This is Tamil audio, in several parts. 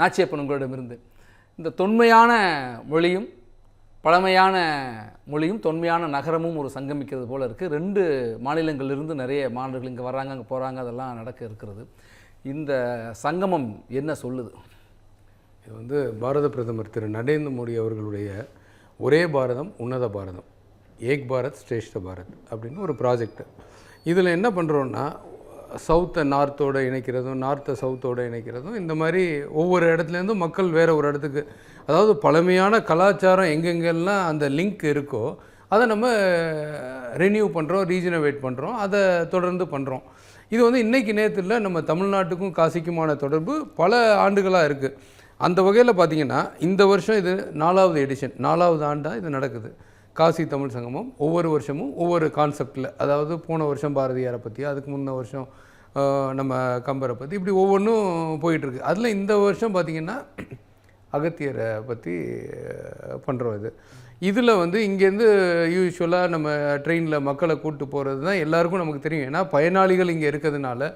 நாச்சியப்பன் உங்களிடமிருந்து. இந்த தொன்மையான மொழியும் பழமையான மொழியும் தொன்மையான நகரமும் ஒரு சங்கமிக்கிறது போல இருக்குது ரெண்டு மாநிலங்களிலிருந்து நிறைய மாணவர்கள் இங்கே வராங்க அங்கே போகிறாங்க அதெல்லாம் நடக்க இருக்கிறது. இந்த சங்கமம் என்ன சொல்லுது? இது வந்து பாரத பிரதமர் திரு. நரேந்திர மோடி அவர்களுடைய ஒரே பாரதம் உன்னத பாரதம். ஏக் பாரத் ஸ்ரேஷ்ட பாரத் அப்படின்னு ஒரு ப்ராஜெக்ட் இதில் என்ன பண்ணுறோன்னா சவுத்தை நார்த்தோடு இணைக்கிறதும் நார்த்தை சவுத்தோட இணைக்கிறதும் இந்த மாதிரி ஒவ்வொரு இடத்துலேருந்தும் மக்கள் வேறு ஒரு இடத்துக்கு அதாவது பழமையான கலாச்சாரம் எங்கெங்கெல்லாம் அந்த லிங்க் இருக்கோ அதை நம்ம ரெனியூ பண்ணுறோம் ரீஜினவேட் பண்ணுறோம் அதை தொடர்ந்து பண்ணுறோம் இது வந்து இன்றைக்கி நேரத்தில் நம்ம தமிழ்நாட்டுக்கும் காசிக்குமான தொடர்பு பல ஆண்டுகளாக இருக்குது அந்த வகையில் பார்த்தீங்கன்னா இந்த வருஷம் இது நாலாவது எடிஷன் நாலாவது ஆண்டாக இது நடக்குது. காசி தமிழ் சங்கமம் ஒவ்வொரு வருஷமும் ஒவ்வொரு கான்செப்டில் அதாவது போன வருஷம் பாரதியாரை பற்றி அதுக்கு முன்ன வருஷம் நம்ம கம்பரை பற்றி இப்படி ஒவ்வொன்றும் போயிட்டுருக்கு. அதில் இந்த வருஷம் பார்த்திங்கன்னா அகத்தியரை பற்றி பண்ணுறோம் இது. இதில் வந்து இங்கேருந்து யூஸ்வலாக நம்ம ட்ரெயினில் மக்களை கூப்பிட்டு போகிறது தான் எல்லாருக்கும் நமக்கு தெரியும். ஏன்னா பயனாளிகள் இங்கே இருக்கிறதுனால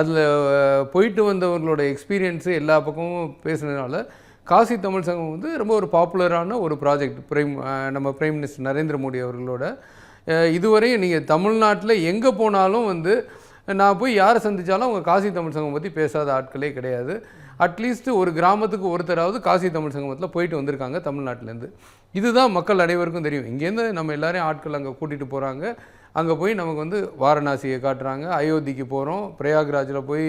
அதில் போயிட்டு வந்தவர்களோட எக்ஸ்பீரியன்ஸு எல்லா பக்கமும் பேசுனதுனால காசி தமிழ் சங்கம் வந்து ரொம்ப ஒரு பாப்புலரான ஒரு ப்ராஜெக்ட். பிரைம் நம்ம பிரைம் மினிஸ்டர் நரேந்திர மோடி அவர்களோட. இதுவரையும் நீங்கள் தமிழ்நாட்டில் எங்கே போனாலும் வந்து நான் போய் யாரை சந்தித்தாலும் அவங்க காசி தமிழ் சங்கம் பற்றி பேசாத ஆட்களே கிடையாது. அட்லீஸ்ட் ஒரு கிராமத்துக்கு ஒருத்தராவது காசி தமிழ் சங்கமத்தில் போயிட்டு வந்திருக்காங்க தமிழ்நாட்டிலேருந்து. இதுதான் மக்கள் அனைவருக்கும் தெரியும். இங்கேருந்து நம்ம எல்லாரையும் ஆட்கள் அங்கே கூட்டிகிட்டு போகிறாங்க அங்கே போய் நமக்கு வந்து வாரணாசியை காட்டுறாங்க. அயோத்திக்கு போகிறோம் பிரயாக்ராஜில் போய்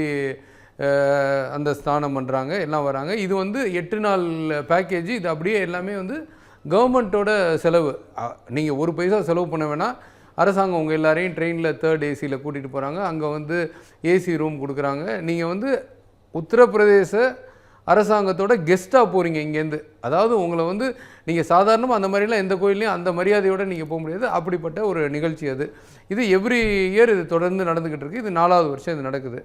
அந்த ஸ்நானம் பண்ணுறாங்க எல்லாம் வராங்க. இது வந்து எட்டு நாள் பேக்கேஜ் இது அப்படியே எல்லாமே வந்து கவர்மெண்ட்டோட செலவு. நீங்கள் ஒரு பைசா செலவு பண்ண வேணால் அரசாங்கம் உங்கள் எல்லாரையும் ட்ரெயினில் தேர்ட் ஏசியில் கூட்டிகிட்டு போகிறாங்க அங்கே வந்து ஏசி ரூம் கொடுக்குறாங்க. நீங்கள் வந்து உத்தரப்பிரதேச அரசாங்கத்தோட கெஸ்ட்டாக போகிறீங்க இங்கேருந்து அதாவது உங்களை வந்து நீங்கள் சாதாரணமாக அந்த மாதிரிலாம் எந்த கோயிலையும் அந்த மரியாதையோடு நீங்கள் போக முடியாது. அப்படிப்பட்ட ஒரு நிகழ்ச்சி அது. இது எவ்ரி இயர் இது தொடர்ந்து நடந்துக்கிட்டு இருக்குது இது நாலாவது வருஷம் இது நடக்குது.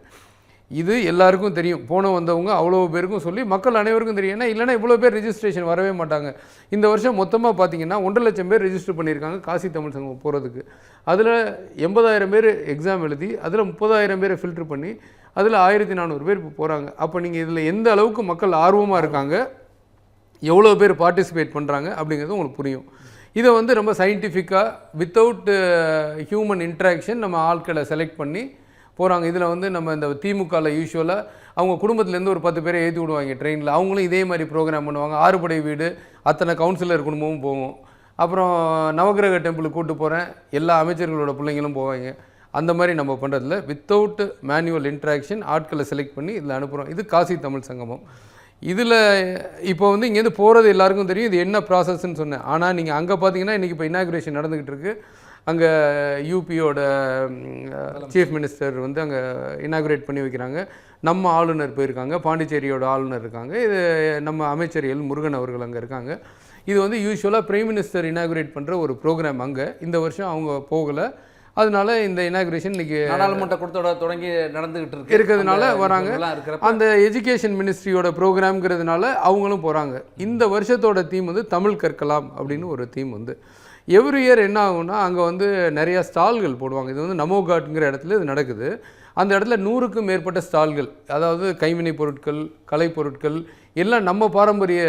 இது எல்லாருக்கும் தெரியும். போன வந்தவங்க அவ்வளோ பேருக்கும் சொல்லி மக்கள் அனைவருக்கும் தெரியும். ஏன்னா இல்லைன்னா இவ்வளோ பேர் ரெஜிஸ்ட்ரேஷன் வரவே மாட்டாங்க. இந்த வருஷம் மொத்தமாக பார்த்தீங்கன்னா ஒன்றரை லட்சம் பேர் ரிஜிஸ்டர் பண்ணியிருக்காங்க காசி தமிழ் சங்கம் போகிறதுக்கு அதில் எண்பதாயிரம் பேர் எக்ஸாம் எழுதி அதில் முப்பதாயிரம் பேரை ஃபில்டர் பண்ணி அதில் ஆயிரத்தி நானூறு பேர் இப்போ போகிறாங்க அப்போ நீங்கள் இதில் எந்த அளவுக்கு மக்கள் ஆர்வமாக இருக்காங்க எவ்வளோ பேர் பார்ட்டிசிபேட் பண்ணுறாங்க அப்படிங்கிறது உங்களுக்கு புரியும். இதை வந்து ரொம்ப சயின்டிஃபிக்காக வித்தவுட் ஹியூமன் இன்ட்ராக்ஷன் நம்ம ஆட்களை செலக்ட் பண்ணி போகிறாங்க இதில் வந்து நம்ம இந்த திமுகவில் யூஸ்வலாக அவங்க குடும்பத்துலேருந்து ஒரு பத்து பேரை ஏற்றி விடுவாங்க ட்ரெயினில். அவங்களும் இதே மாதிரி ப்ரோக்ராம் பண்ணுவாங்க. ஆறுபடை வீடு அத்தனை கவுன்சிலர் குடும்பமும் போகும். அப்புறம் நவகிரக டெம்பிளுக்கு கூட்டு போகிறேன் எல்லா அமைச்சர்களோட பிள்ளைங்களும் போவாங்க. அந்த மாதிரி நம்ம பண்ணுறதில்ல வித்தவுட் மேனுவல் இன்ட்ராக்ஷன் ஆட்களை செலக்ட் பண்ணி இதில் அனுப்புகிறோம் இது காசி தமிழ் சங்கமம். இதில் இப்போ வந்து இங்கேருந்து போகிறது எல்லாருக்கும் தெரியும். இது என்ன ப்ராசஸ்ன்னு சொன்னேன். ஆனால் நீங்கள் அங்கே பார்த்தீங்கன்னா இன்றைக்கி இப்போ இனாக்ரேஷன் நடந்துக்கிட்டு இருக்கு. அங்கே யூபியோட சீஃப் மினிஸ்டர் வந்து அங்கே இனாகுரேட் பண்ணி வைக்கிறாங்க. நம்ம ஆளுநர் போயிருக்காங்க பாண்டிச்சேரியோட ஆளுநர் இருக்காங்க. இது நம்ம அமைச்சர் எல் முருகன் அவர்கள் அங்கே இருக்காங்க. இது வந்து யூஸ்வலாக பிரைம் மினிஸ்டர் இனாகுரேட் பண்ணுற ஒரு ப்ரோக்ராம் அங்கே. இந்த வருஷம் அவங்க போகலை. அதனால இந்த இனாகுரேஷன் இன்னைக்கு நாடாளுமன்ற கூட்டத்தோட தொடங்கி நடந்துகிட்டு இருக்கு. இருக்கிறதுனால வராங்க. அந்த எஜுகேஷன் மினிஸ்ட்ரியோட ப்ரோக்ராம்ங்கிறதுனால அவங்களும் போகிறாங்க இந்த வருஷத்தோட தீம் வந்து தமிழ் கற்கலாம் அப்படின்னு ஒரு தீம் வந்து. எவ்ரி இயர் என்ன ஆகும்னா அங்கே வந்து நிறையா ஸ்டால்கள் போடுவாங்க. இது வந்து நமோ காட்ங்கிற இடத்துல இது நடக்குது. அந்த இடத்துல நூறுக்கும் மேற்பட்ட ஸ்டால்கள் அதாவது கைவினை பொருட்கள் கலை பொருட்கள் எல்லாம் நம்ம பாரம்பரிய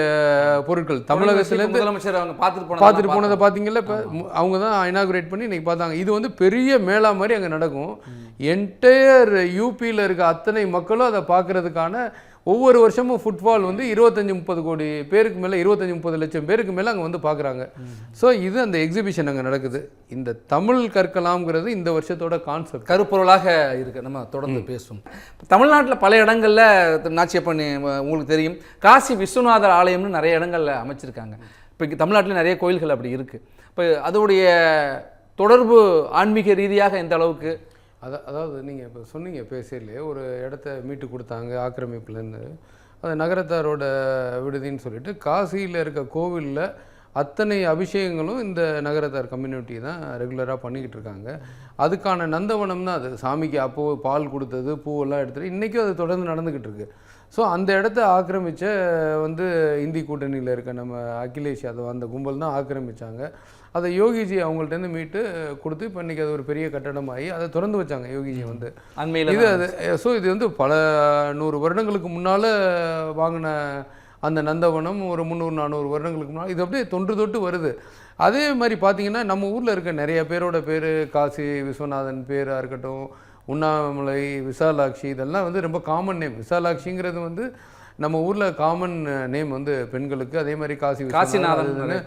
பொருட்கள். தமிழகத்துலேருந்து முதலமைச்சர் அவங்க பார்த்துட்டு பார்த்துட்டு போனதை பார்த்தீங்கல்ல இப்போ அவங்க தான் இனாகுரேட் பண்ணி இன்னைக்கு பார்த்தாங்க. இது வந்து பெரிய மேளா மாதிரி அங்கே நடக்கும். என்டையர் யூபியில் இருக்க அத்தனை மக்களும் அதை பார்க்கறதுக்கான ஒவ்வொரு வருஷமும் ஃபுட்பால் வந்து இருபத்தஞ்சி முப்பது கோடி பேருக்கு மேலே இருபத்தஞ்சி முப்பது லட்சம் பேருக்கு மேலே அங்கே வந்து பார்க்குறாங்க ஸோ இது அந்த எக்ஸிபிஷன் அங்கே நடக்குது. இந்த தமிழ் கற்கலாம்ங்கிறது இந்த வருஷத்தோட கான்செப்ட் கருப்பொருளாக இருக்கு. நம்ம தொடர்ந்து பேசுவோம். தமிழ்நாட்டில் பல இடங்களில் நாச்சியப்பன் உங்களுக்கு தெரியும். காசி விஸ்வநாதர் ஆலயம்னு நிறைய இடங்கள்ல அமைச்சிருக்காங்க. இப்போ தமிழ்நாட்டில் நிறைய கோயில்கள் அப்படி இருக்கு. இப்போ அதோடைய தொடர்பு ஆன்மீக ரீதியாக எந்த அளவுக்கு அதை அதாவது நீங்கள் இப்போ சொன்னீங்க பேசியிலே ஒரு இடத்த மீட்டு கொடுத்தாங்க ஆக்கிரமிப்புலேருந்து அது நகரத்தாரோட விடுதின்னு சொல்லிட்டு காசியில் இருக்க கோவிலில் அத்தனை அபிஷேகங்களும் இந்த நகரத்தார் கம்யூனிட்டி தான் ரெகுலராக பண்ணிக்கிட்டு இருக்காங்க. அதுக்கான நந்தவனம் தான் அது. சாமிக்கு அப்போது பால் கொடுத்தது பூவெல்லாம் எடுத்துகிட்டு இன்றைக்கும் அது தொடர்ந்து நடந்துக்கிட்டு இருக்குது ஸோ அந்த இடத்த ஆக்கிரமிச்ச வந்து இந்தி கூட்டணியில் இருக்க நம்ம அகிலேஷ் யாதவ் அந்த கும்பல் தான் ஆக்கிரமிச்சாங்க. அதை யோகிஜி அவங்கள்ட்டேருந்து மீட்டு கொடுத்து இப்போ இன்றைக்கி அது ஒரு பெரிய கட்டடமாகி அதை திறந்து வச்சாங்க யோகிஜி வந்து. அண்மையில் இது அது ஸோ இது வந்து பல நூறு வருடங்களுக்கு முன்னால் வாங்கின அந்த நந்தவனம் ஒரு முந்நூறு நானூறு வருடங்களுக்கு முன்னால் இது அப்படியே தொன்று தொட்டு வருது. அதே மாதிரி பார்த்தீங்கன்னா நம்ம ஊரில் இருக்க நிறைய பேரோட பேர் காசி விஸ்வநாதன் பேராக இருக்கட்டும் உண்ணாமலை விசாலாட்சி இதெல்லாம் வந்து ரொம்ப காமன் நேம் விசாலாட்சிங்கிறது வந்து நம்ம ஊரில் காமன் நேம் வந்து பெண்களுக்கு. அதே மாதிரி காசி காசிநாதன்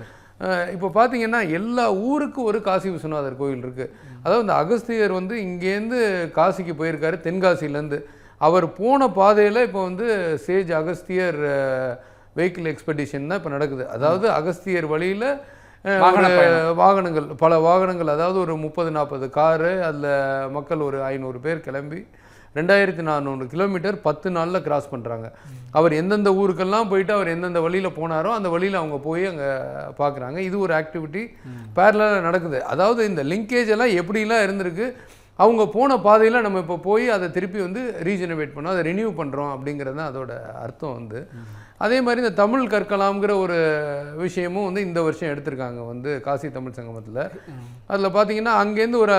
இப்போ பார்த்தீங்கன்னா எல்லா ஊருக்கும் ஒரு காசி விஸ்வநாதர் கோயில் இருக்குது அதாவது இந்த அகஸ்தியர் வந்து இங்கேருந்து காசிக்கு போயிருக்காரு தென்காசிலேருந்து அவர் போன பாதையில் இப்போ வந்து சேஜ் அகஸ்தியர் வெஹிக்கிள் எக்ஸ்பெடிஷன் தான் இப்போ நடக்குது. அதாவது அகஸ்தியர் வழியில் வாகன வாகனங்கள் பல வாகனங்கள் அதாவது ஒரு முப்பது நாற்பது காரு அதில் மக்கள் ஒரு ஐநூறு பேர் கிளம்பி ரெண்டாயிரத்தி நானூறு கிலோமீட்டர் பத்து நாளில் கிராஸ் பண்ணுறாங்க அவர் எந்தெந்த ஊருக்கெல்லாம் போயிட்டு அவர் எந்தெந்த வழியில் போனாரோ அந்த வழியில் அவங்க போய் அங்கே பார்க்குறாங்க இது ஒரு ஆக்டிவிட்டி பேரலாக நடக்குது. அதாவது இந்த லிங்கேஜ் எல்லாம் எப்படிலாம் இருந்திருக்கு? அவங்க போன பாதையில் நம்ம இப்போ போய் அதை திருப்பி வந்து ரீஜெனரேட் பண்ணோம் அதை ரினியூ பண்ணுறோம் அப்படிங்கிறது தான் அதோட அர்த்தம் வந்து. அதே மாதிரி இந்த தமிழ் கற்கலாம்ங்கிற ஒரு விஷயமும் வந்து இந்த வருஷம் எடுத்திருக்காங்க வந்து காசி தமிழ் சங்கமத்தில். அதில் பார்த்தீங்கன்னா அங்கேருந்து ஒரு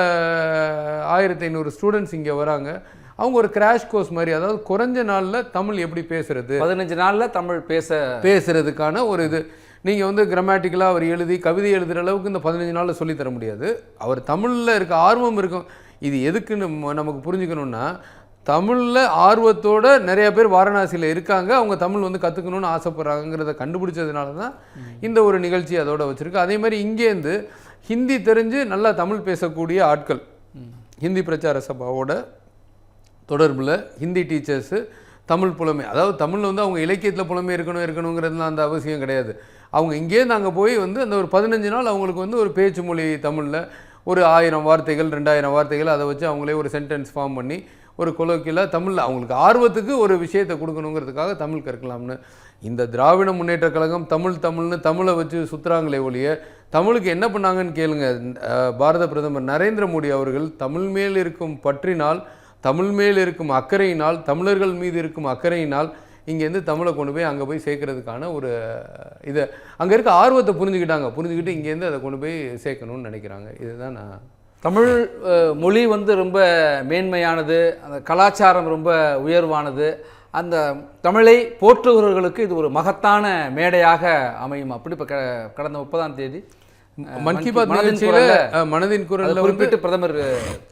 ஆயிரத்தி ஐநூறு ஸ்டூடெண்ட்ஸ் இங்கே வராங்க. அவங்க ஒரு கிராஷ் கோர்ஸ் மாதிரி அதாவது குறைஞ்ச நாளில் தமிழ் எப்படி பேசுறது? பதினஞ்சு நாள்ல தமிழ் பேச பேசுறதுக்கான ஒரு இது. நீங்கள் வந்து கிராமட்டிக்கலாக அவர் எழுதி கவிதை எழுதுகிற அளவுக்கு இந்த பதினஞ்சு நாளில் சொல்லித் தர முடியாது. அவர் தமிழில் இருக்க ஆர்வம் இருக்கும். இது எதுக்குன்னு நமக்கு புரிஞ்சுக்கணுன்னா தமிழில் ஆர்வத்தோட நிறைய பேர் வாரணாசியில் இருக்காங்க. அவங்க தமிழ் வந்து கற்றுக்கணும்னு ஆசைப்படுறாங்கிறத கண்டுபிடிச்சதுனால தான் இந்த ஒரு நிகழ்ச்சி அதோட வச்சுருக்கு. அதே மாதிரி இங்கேருந்து ஹிந்தி தெரிஞ்சு நல்லா தமிழ் பேசக்கூடிய ஆட்கள் ஹிந்தி பிரச்சார சபாவோட தொடர்பில் ஹிந்தி டீச்சர்ஸு தமிழ் புலமை அதாவது தமிழில் வந்து அவங்க இலக்கியத்தில் புலமை இருக்கணும் இருக்கணுங்கிறதுலாம் அந்த அவசியம் கிடையாது. அவங்க இங்கேருந்து அங்கே போய் வந்து அந்த ஒரு பதினஞ்சு நாள் அவங்களுக்கு வந்து ஒரு பேச்சு மொழி தமிழில் ஒரு ஆயிரம் வார்த்தைகள் ரெண்டாயிரம் வார்த்தைகள் அதை வச்சு அவங்களே ஒரு சென்டென்ஸ் ஃபார்ம் பண்ணி ஒரு கொலோக்கியில் தமிழில் அவங்களுக்கு ஆர்வத்துக்கு ஒரு விஷயத்தை கொடுக்கணுங்கிறதுக்காக தமிழ் கற்கலாம்னு. இந்த திராவிட முன்னேற்றக் கழகம் தமிழ் தமிழ்னு தமிழை வச்சு சுற்றுறாங்களே ஒழிய தமிழுக்கு என்ன பண்ணாங்கன்னு கேளுங்க. பாரத பிரதமர் நரேந்திர மோடி அவர்கள் தமிழ் மேல் இருக்கும் பற்றினால் தமிழ் மேல் இருக்கும் அக்கறையினால் தமிழர்கள் மீது இருக்கும் அக்கறையினால் இங்கேருந்து தமிழை கொண்டு போய் அங்கே போய் சேர்க்கறதுக்கான ஒரு இதை அங்கே இருக்க ஆர்வத்தை புரிஞ்சுக்கிட்டாங்க. புரிஞ்சுக்கிட்டு இங்கேருந்து அதை கொண்டு போய் சேர்க்கணும்னு நினைக்கிறாங்க. இதுதான் நான் தமிழ் மொழி வந்து ரொம்ப மேன்மையானது அந்த கலாச்சாரம் ரொம்ப உயர்வானது. அந்த தமிழை போற்றுகிறவர்களுக்கு இது ஒரு மகத்தான மேடையாக அமையும். அப்படி இப்போ கடந்த முப்பதாம் தேதி மன் கி பாத் மனதின் நிகழ்ச்சியில் மனதின் வந்து குறிப்பிட்டு பிரதமர்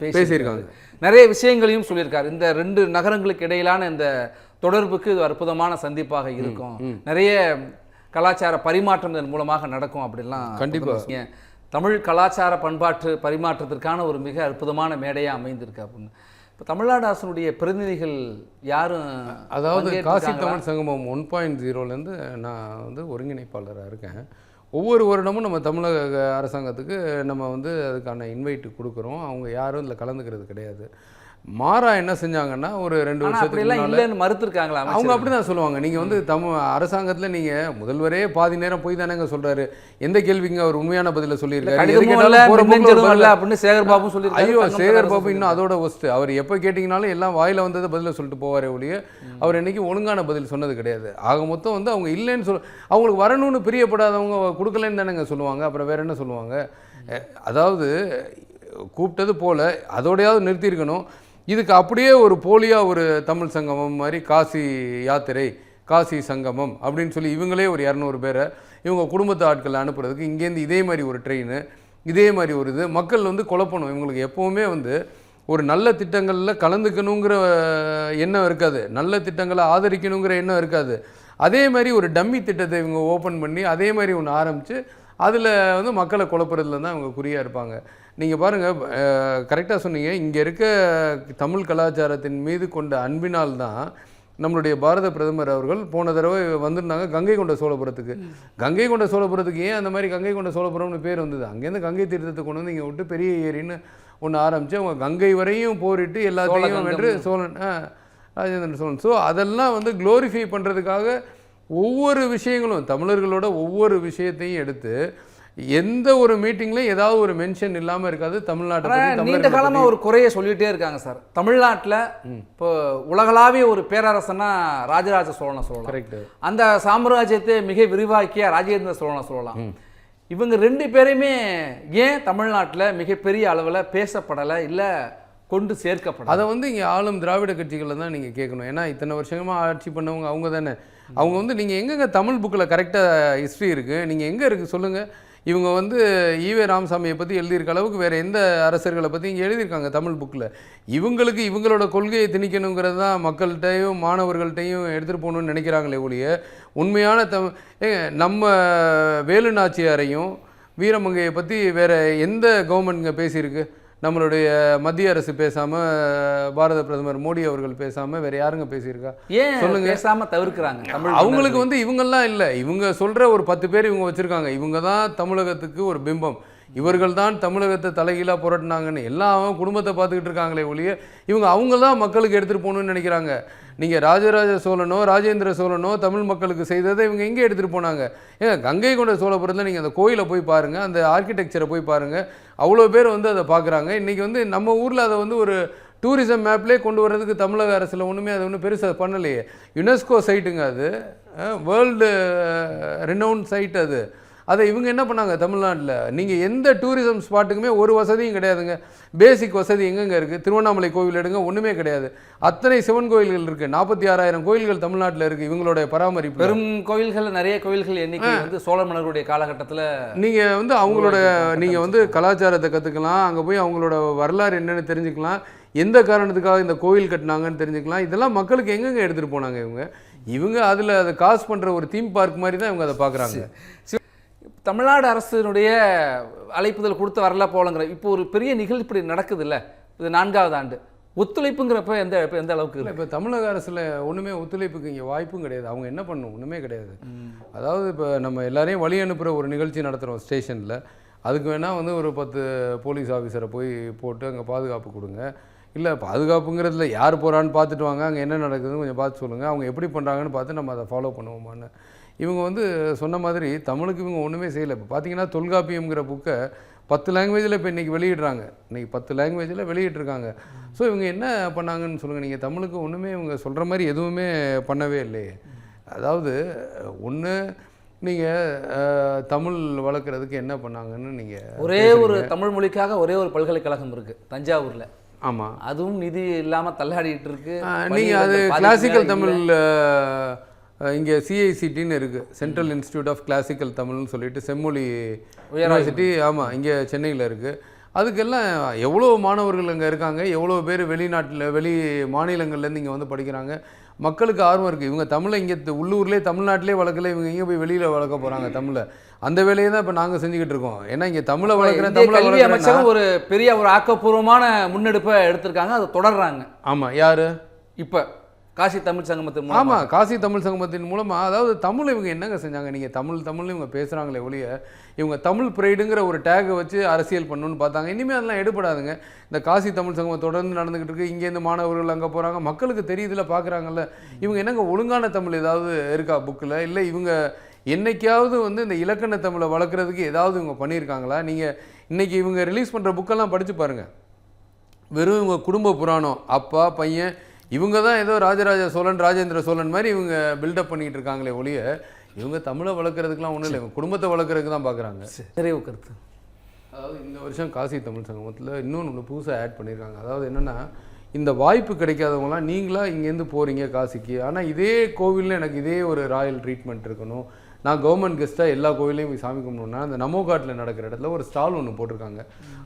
பேசியிருக்காங்க. நிறைய விஷயங்களையும் சொல்லியிருக்காரு. இந்த ரெண்டு நகரங்களுக்கு இடையிலான இந்த தொடர்புக்கு இது அற்புதமான சந்திப்பாக இருக்கும். நிறைய கலாச்சார பரிமாற்றம் இதன் மூலமாக நடக்கும் அப்படிலாம் கண்டிப்பா. தமிழ் கலாச்சார பண்பாட்டு பரிமாற்றத்திற்கான ஒரு மிக அற்புதமான மேடையாக அமைந்திருக்கு அப்படின்னு. இப்போ தமிழ்நாடு அரசனுடைய பிரதிநிதிகள் யாரும் அதாவது காசி? தமிழ் சங்கமம் ஒன் பாயிண்ட் ஜீரோலேருந்து நான் வந்து ஒருங்கிணைப்பாளராக இருக்கேன். ஒவ்வொரு வருடமும் நம்ம தமிழக அரசாங்கத்துக்கு நம்ம வந்து அதுக்கான இன்வைட் கொடுக்குறோம். அவங்க யாரும் இதில் கலந்துக்கிறது கிடையாது. மாறா என்ன செஞ்சாங்கன்னா ஒரு ரெண்டு வருஷத்துக்கு இல்லைன்னு மறுத்திருக்காங்களா அவங்க? அப்படி தான் சொல்லுவாங்க. நீங்கள் வந்து தமிழ் அரசாங்கத்தில் நீங்கள் முதல்வரே பாதி நேரம் போய் தானேங்க சொல்கிறாரு எந்த கேள்விங்க அவர் உண்மையான பதிலை சொல்லியிருக்காரு? அப்படின்னு சேகர் பாபு சொல்லியிருக்காரு ஐயோ சேகர் பாபு இன்னும் அதோட ஒஸ்ட்டு அவர் எப்போ கேட்டிங்கனாலும் எல்லாம் வாயில வந்ததை பதில சொல்லிட்டு போவாரே ஒழிய அவர் என்னைக்கு ஒழுங்கான பதில் சொன்னது கிடையாது. ஆக மொத்தம் வந்து அவங்க இல்லைன்னு சொல்ல அவங்களுக்கு வரணும்னு பிரியப்படாதவங்க கொடுக்கலன்னு தானேங்க சொல்லுவாங்க. அப்புறம் வேற என்ன சொல்லுவாங்க? அதாவது கூப்பிட்டது போல அதோடையாவது நிறுத்தியிருக்கணும். இதுக்கு அப்படியே ஒரு போலியாக ஒரு தமிழ் சங்கமம் மாதிரி காசி யாத்திரை காசி சங்கமம் அப்படின்னு சொல்லி இவங்களே ஒரு இரநூறு பேரை இவங்க குடும்பத்து ஆட்களை அனுப்புறதுக்கு இங்கேருந்து இதே மாதிரி ஒரு ட்ரெயின் இதே மாதிரி ஒரு இது. மக்கள் வந்து குழப்பணும். இவங்களுக்கு எப்போவுமே வந்து ஒரு நல்ல திட்டங்களில் கலந்துக்கணுங்கிற எண்ணம் இருக்காது. நல்ல திட்டங்களை ஆதரிக்கணுங்கிற எண்ணம் இருக்காது. அதே மாதிரி ஒரு டம்மி திட்டத்தை இவங்க ஓப்பன் பண்ணி அதே மாதிரி ஒன்று ஆரம்பித்து அதில் வந்து மக்களை குழப்புறதுல தான் அவங்க குறியாக இருப்பாங்க. நீங்கள் பாருங்கள் கரெக்டாக சொன்னீங்க. இங்கே இருக்க தமிழ் கலாச்சாரத்தின் மீது கொண்ட அன்பினால் தான் நம்மளுடைய பாரத பிரதமர் அவர்கள் போன தடவை வந்திருந்தாங்க கங்கை கொண்ட சோழபுரத்துக்கு. கங்கை கொண்ட சோழபுரத்துக்கு ஏன் அந்த மாதிரி கங்கை கொண்ட சோழபுரம்னு பேர் வந்தது? அங்கேருந்து கங்கை தீர்த்தத்தை கொண்டு வந்து இங்கே விட்டு பெரிய ஏரின்னு ஒன்று ஆரம்பித்து அவங்க கங்கை வரையும் போரிட்டு எல்லாத்தையும். வென்று சோழன் ராஜேந்திரன் சோழன். ஸோ அதெல்லாம் வந்து க்ளோரிஃபை பண்ணுறதுக்காக ஒவ்வொரு விஷயங்களும் தமிழர்களோட ஒவ்வொரு விஷயத்தையும் எடுத்து எந்த ஒரு மீட்டிங்லையும் ஏதாவது ஒரு மென்ஷன் இல்லாமல் இருக்காது தமிழ்நாட்டை ஆனா, பத்தி, நீண்ட தமிழர்களை காலமா ஒரு குறைய சொல்லிட்டே இருக்காங்க சார். தமிழ்நாட்டுல இப்போ உலகளாவிய ஒரு பேரரசனா ராஜராஜ சோழனை சொல்லலாம். கரெக்ட் அந்த சாம்ராஜ்யத்தை மிக விரிவாக்கிய ராஜேந்திர சோழனை சொல்லலாம். இவங்க ரெண்டு பேருமே ஏன் தமிழ்நாட்டுல மிகப்பெரிய அளவுல பேசப்படலை இல்ல கொண்டு சேர்க்கப்படலை? அதை வந்து இங்கே ஆளும் திராவிட கட்சிகளில் தான் நீங்கள் கேட்கணும். ஏன்னா இத்தனை வருஷமாக ஆட்சி பண்ணவங்க அவங்க தானே. அவங்க வந்து நீங்கள் எங்கெங்க தமிழ் புக்கில் கரெக்டாக ஹிஸ்ட்ரி இருக்குது நீங்கள் எங்கே இருக்குது சொல்லுங்கள் இவங்க வந்து ஈவே ராமசாமியை பற்றி எழுதியிருக்க அளவுக்கு வேறு எந்த அரசர்களை பற்றி இங்கே எழுதியிருக்காங்க தமிழ் புக்கில் இவங்களுக்கு இவங்களோட கொள்கையை திணிக்கணுங்கிறது தான் மக்கள்கிட்டையும் மாணவர்கள்ட்டையும் எடுத்துகிட்டு போகணும்னு நினைக்கிறாங்களே ஒழிய உண்மையான தம் நம்ம வேலு நாச்சியாரையும் வீரமங்கையை பற்றி வேறு எந்த கவர்மெண்ட்ங்க பேசியிருக்கு? நம்மளுடைய மத்திய அரசு பேசாமல் பாரத பிரதமர் மோடி அவர்கள் பேசாமல் வேறு யாருங்க பேசியிருக்கா? ஏன் சொல்லுங்க. பேசாம தவிர்க்கிறாங்க தமிழ் அவங்களுக்கு வந்து இவங்கெல்லாம் இல்லை. இவங்க சொல்கிற ஒரு பத்து பேர் இவங்க வச்சுருக்காங்க. இவங்க தான் தமிழகத்துக்கு ஒரு பிம்பம். இவர்கள் தான் தமிழகத்தை தலைகீழாக புரட்டினாங்கன்னு எல்லாம் அவன் குடும்பத்தை பார்த்துக்கிட்டு இருக்காங்களே ஒழிய இவங்க அவங்க தான் மக்களுக்கு எடுத்துகிட்டு போகணும்னு நினைக்கிறாங்க. நீங்கள் ராஜராஜ சோழனோ ராஜேந்திர சோழனோ தமிழ் மக்களுக்கு செய்ததை இவங்க எங்கே எடுத்துகிட்டு போனாங்க? ஏங்க கங்கை கொண்ட சோழபுரத்தில் நீங்கள் அந்த கோயிலை போய் பாருங்கள் அந்த ஆர்கிடெக்சரை போய் பாருங்கள் அவ்வளோ பேர் வந்து அதை பார்க்குறாங்க. இன்றைக்கி வந்து நம்ம ஊரில் அதை வந்து ஒரு டூரிசம் மேப்லேயே கொண்டு வர்றதுக்கு தமிழக அரசில் ஒன்றுமே அது ஒன்றும் பெருசாக பண்ணலையே. யுனெஸ்கோ சைட்டுங்க அது. வேர்ல்டு ரெனவுன் சைட் அது. அதை இவங்க என்ன பண்ணாங்க தமிழ்நாட்டில்? நீங்கள் எந்த டூரிசம் ஸ்பாட்டுக்குமே ஒரு வசதியும் கிடையாதுங்க. பேசிக் வசதி எங்கெங்க இருக்குது திருவண்ணாமலை கோவில் எடுங்க ஒன்றுமே கிடையாது. அத்தனை சிவன் கோயில்கள் இருக்குது நாற்பத்தி ஆறாயிரம் கோயில்கள் தமிழ்நாட்டில் இருக்குது இவங்களுடைய பராமரிப்பு பெரும் கோயில்கள் நிறைய கோயில்கள் எண்ணிக்கை வந்து சோழ மன்னர்களுடைய காலகட்டத்துல நீங்கள் வந்து அவங்களோட நீங்கள் வந்து கலாச்சாரத்தை கற்றுக்கலாம் அங்கே போய் அவங்களோட வரலாறு என்னென்னு தெரிஞ்சுக்கலாம். எந்த காரணத்துக்காக இந்த கோயில் கட்டினாங்கன்னு தெரிஞ்சுக்கலாம். இதெல்லாம் மக்களுக்கு எங்கெங்க எடுத்துகிட்டு போனாங்க இவங்க? இவங்க அதில் அதை காசு பண்ணுற ஒரு தீம் பார்க் மாதிரி தான் இவங்க அதை பார்க்குறாங்க தமிழ்நாடு அரசினுடைய அழைப்புதல் கொடுத்து வரல போலங்கிற இப்போ ஒரு பெரிய நிகழ்வு இப்படி நடக்குது இல்ல இது நான்காவது ஆண்டு. ஒத்துழைப்புங்கிறப்ப எந்த எந்த அளவுக்கு இல்லை இப்போ தமிழக அரசில் ஒன்றுமே ஒத்துழைப்புக்கு இங்கே வாய்ப்பும் கிடையாது. அவங்க என்ன பண்ணணும்? ஒன்றுமே கிடையாது. அதாவது இப்போ நம்ம எல்லாரையும் வழி அனுப்புகிற ஒரு நிகழ்ச்சி நடத்துகிறோம் ஸ்டேஷனில். அதுக்கு வேணால் வந்து ஒரு பத்து போலீஸ் ஆஃபீஸரை போய் போட்டு அங்கே பாதுகாப்பு கொடுங்க. இல்லை பாதுகாப்புங்கிறதுல யார் போகிறான்னு பார்த்துட்டு வாங்க. அங்கே என்ன நடக்குதுன்னு கொஞ்சம் பார்த்து சொல்லுங்கள் அவங்க எப்படி பண்ணுறாங்கன்னு பார்த்து நம்ம அதை ஃபாலோ பண்ணுவோமான்னு. இவங்க வந்து சொன்ன மாதிரி தமிழுக்கு இவங்க ஒன்றுமே செய்யலை. இப்போ பார்த்தீங்கன்னா தொல்காப்பியம்ங்கிற புக்கை பத்து லாங்குவேஜில் இப்போ இன்றைக்கி வெளியிடுறாங்க. இன்றைக்கி பத்து லாங்குவேஜில் வெளியிட்ருக்காங்க ஸோ இவங்க என்ன பண்ணாங்கன்னு சொல்லுங்கள் நீங்கள் தமிழுக்கு ஒன்றுமே இவங்க சொல்கிற மாதிரி எதுவுமே பண்ணவே இல்லையே. அதாவது ஒன்று நீங்கள் தமிழ் வளர்க்குறதுக்கு என்ன பண்ணாங்கன்னு நீங்கள் ஒரே ஒரு தமிழ் மொழிக்காக ஒரே ஒரு பல்கலைக்கழகம் இருக்கு தஞ்சாவூர்ல. ஆமாம் அதுவும் நிதி இல்லாம தள்ளாடிட்டு இருக்கு. நீங்கள் அது கிளாசிக்கல் தமிழ். இங்கே சிஐசிடின்னு இருக்குது சென்ட்ரல் இன்ஸ்டியூட் ஆஃப் கிளாசிக்கல் தமிழ்னு சொல்லிட்டு செம்மொழி. யூனிவர்சிட்டி ஆமாம் இங்கே சென்னையில் இருக்குது அதுக்கெல்லாம் எவ்வளோ மாணவர்கள் அங்கே இருக்காங்க எவ்வளோ பேர் வெளிநாட்டில் வெளி மாநிலங்கள்லேருந்து இங்கே வந்து படிக்கிறாங்க. மக்களுக்கு ஆர்வம் இருக்குது இவங்க தமிழை இங்கே உள்ளூர்லேயே தமிழ்நாட்டிலே வளர்க்கல இவங்க எங்கே போய் வெளியில் வளர்க்க போகிறாங்க தமிழை. அந்த வேலையை தான் இப்போ நாங்கள் செஞ்சுக்கிட்டு இருக்கோம். ஏன்னா இங்கே தமிழை வளர்க்குறேன் இந்திய தமிழை கல்வி அமைச்சரும் ஒரு பெரிய ஒரு ஆக்கப்பூர்வமான முன்னெடுப்பை எடுத்திருக்காங்க. அதை தொடர்றாங்க. ஆமாம் யார்? இப்ப காசி தமிழ் சங்கமத்தின் மூலம்? ஆமாம் காசி தமிழ் சங்கமத்தின் மூலமாக அதாவது தமிழ் இவங்க என்னங்க செஞ்சாங்க? நீங்கள் தமிழ் தமிழ்னு இவங்க பேசுகிறாங்களே ஒழிய இவங்க தமிழ் ப்ரைடுங்கிற ஒரு டேகை வச்சு அரசியல் பண்ணணும்னு பார்த்தாங்க. இனிமேல் அதெல்லாம் எடுபடாதுங்க. இந்த காசி தமிழ் சங்கமம் தொடர்ந்து நடந்துகிட்டு இருக்கு. இங்கேருந்து மாணவர்கள் அங்கே போகிறாங்க மக்களுக்கு தெரியுதுல பார்க்குறாங்கல்ல. இவங்க என்னங்க ஒழுங்கான தமிழ் ஏதாவது இருக்கா புக்கில் இல்லை இவங்க என்னைக்காவது வந்து இந்த இலக்கண தமிழை வளர்க்குறதுக்கு ஏதாவது இவங்க பண்ணியிருக்காங்களா? நீங்கள் இன்றைக்கி இவங்க ரிலீஸ் பண்ணுற புக்கெல்லாம் படித்து பாருங்கள் வெறும் இவங்க குடும்ப புராணம். அப்பா பையன் இவங்க தான் ஏதோ ராஜராஜ சோழன் ராஜேந்திர சோழன் மாதிரி இவங்க பில்டப் பண்ணிட்டு இருக்காங்களே ஒழிய இவங்க தமிழை வளர்க்குறதுக்குலாம் ஒன்றும் இல்லை. இவங்க குடும்பத்தை வளர்க்குறதுக்கு தான் பார்க்குறாங்க நிறைவு கருத்து. அதாவது இந்த வருஷம் காசி தமிழ் சங்கமத்தில் இன்னொன்று ஒன்று புதுசாக ஆட் பண்ணியிருக்காங்க அதாவது என்னென்னா இந்த வாய்ப்பு கிடைக்காதவங்களாம் நீங்களா இங்கேருந்து போகிறீங்க காசிக்கு. ஆனால் இதே கோவிலில் எனக்கு இதே ஒரு ராயல் ட்ரீட்மெண்ட் இருக்கணும். நான் கவர்மெண்ட் கெஸ்ட்டாக எல்லா கோவிலையும் போய் சாமி கும்பிடணும்னா அந்த நமோ காட்டில் நடக்கிற இடத்துல ஒரு ஸ்டால் ஒன்று போட்டிருக்காங்க.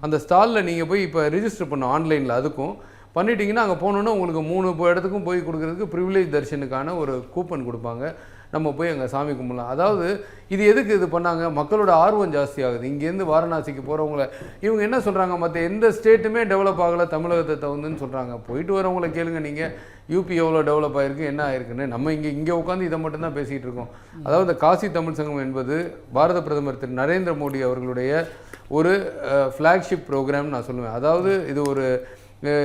அந்த ஸ்டாலில் நீங்கள் போய் இப்போ ரிஜிஸ்டர் பண்ணணும் ஆன்லைனில் அதுக்கும் பண்ணிட்டீங்கன்னா அங்கே போனோன்னா உங்களுக்கு மூணு இடத்துக்கும் போய் கொடுக்குறதுக்கு ப்ரிவிலேஜ் தரிசனுக்கான ஒரு கூப்பன் கொடுப்பாங்க. நம்ம போய் அங்கே சாமி கும்பிடலாம். அதாவது இது எதுக்கு இது பண்ணாங்க? மக்களோட ஆர்வம் ஜாஸ்தி ஆகுது. இங்கேருந்து வாரணாசிக்கு போகிறவங்கள இவங்க என்ன சொல்கிறாங்க மற்ற எந்த ஸ்டேட்டுமே டெவலப் ஆகலை தமிழகத்தை தகுந்துன்னு சொல்கிறாங்க போயிட்டு வரவங்கள கேளுங்க நீங்கள் யூபி எவ்வளோ டெவலப் ஆகிருக்கு என்ன ஆயிருக்குன்னு. நம்ம இங்கே இங்கே உட்காந்து இதை மட்டும்தான் பேசிகிட்டு இருக்கோம். அதாவது இந்த காசி தமிழ் சங்கம் என்பது பாரத பிரதமர் திரு நரேந்திர மோடி அவர்களுடைய ஒரு ஃப்ளாக்ஷிப் ப்ரோக்ராம் நான் சொல்லுவேன். அதாவது இது ஒரு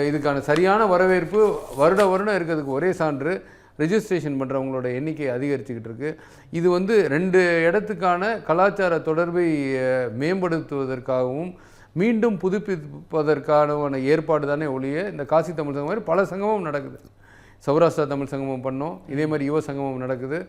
இதுக்கான சரியான வரவேற்பு வருட வருடம் இருக்கிறதுக்கு ஒரே சான்று ரிஜிஸ்ட்ரேஷன் பண்ணுறவங்களோட எண்ணிக்கை அதிகரிச்சுக்கிட்டு இருக்குது இது வந்து ரெண்டு இடத்துக்கான கலாச்சார தொடர்பை மேம்படுத்துவதற்காகவும் மீண்டும் புதுப்பிப்பதற்கான ஏற்பாடு தானே ஒழிய இந்த காசி தமிழ் சங்கம் மாதிரி பல சங்கமும் நடக்குது. சௌராஷ்டிரா தமிழ் சங்கமம் பண்ணோம் இதே மாதிரி யுவ சங்கமும் நடக்குது.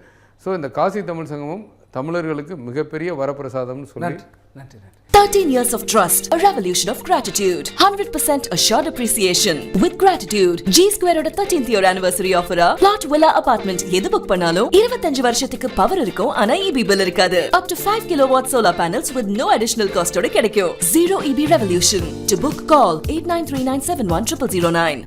ஸோ இந்த காசி தமிழ் சங்கமும் தமிழர்களுக்கு மிகப்பெரிய வரப்பிரசாதம்னு சொல்லி நன்றி நன்றி நன்றி 13 years of trust, a revolution of gratitude, 100% assured appreciation. With gratitude, G Square ஓட 13th year anniversary offer plot villa apartment எது புக் பண்ணாலும் 25 வருஷத்துக்கு பவர் இருக்கும் ஆனா EB bill இருக்காது. Up to 5 kilowatt solar panels with no additional cost ஓட கிடைக்கும். Zero EB revolution. To book, call 8939710009.